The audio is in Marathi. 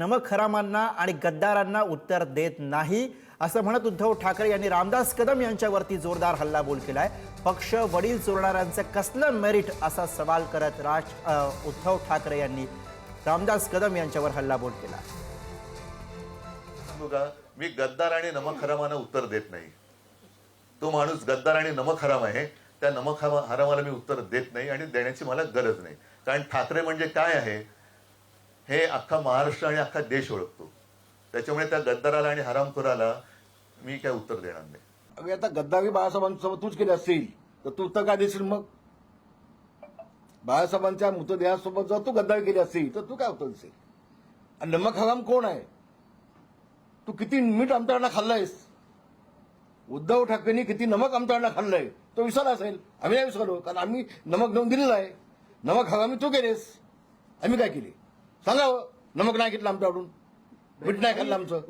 नमक हरामांना आणि गद्दारांना उत्तर देत नाही असं म्हणत उद्धव ठाकरे यांनी रामदास कदम यांच्यावरती जोरदार हल्लाबोल केलाय. पक्ष वडील चोरणाऱ्यांचं कसलं मेरिट असा सवाल करत राज उद्धव ठाकरे यांनी रामदास कदम यांच्यावर हल्लाबोल केला. सांगू का मी गद्दार आणि नमक हरामाना उत्तर देत नाही. तो माणूस गद्दार आणि नमक हराम आहे त्या नमक हरामाला मी उत्तर देत नाही आणि देण्याची मला गरज नाही. कारण ठाकरे म्हणजे काय आहे? हे अख्खा महाराष्ट्र आणि अख्खा देश ओळखतो. त्याच्यामुळे त्या गद्दाराला आणि हरामखोराला मी काय उत्तर देणार नाही. अगे आता गद्दारी बाळासाहेबांसोबत तूच केली असतील तर तू उत्तर काय देशील मग? बाळासाहेबांच्या मृतदेहासोबत जर तू गद्दारी केली असतील तर तू काय उत्तर देशील? आणि नमक हराम कोण आहे? तू किती मीठ आमच्याकडनं खाल्लंयस? उद्धव ठाकरेंनी किती नमक आमच्याकडनं खाल्लंय? तो विसरला असेल. आम्ही नाही विसरलो कारण आम्ही नमक नेऊन दिलेला आहे. नमक हरामी तू केलेस. आम्ही काय केली? सांगा हो, नमक नाही घेतलं आमच्याकडून. मीठ नाही खाल्लं आमचं.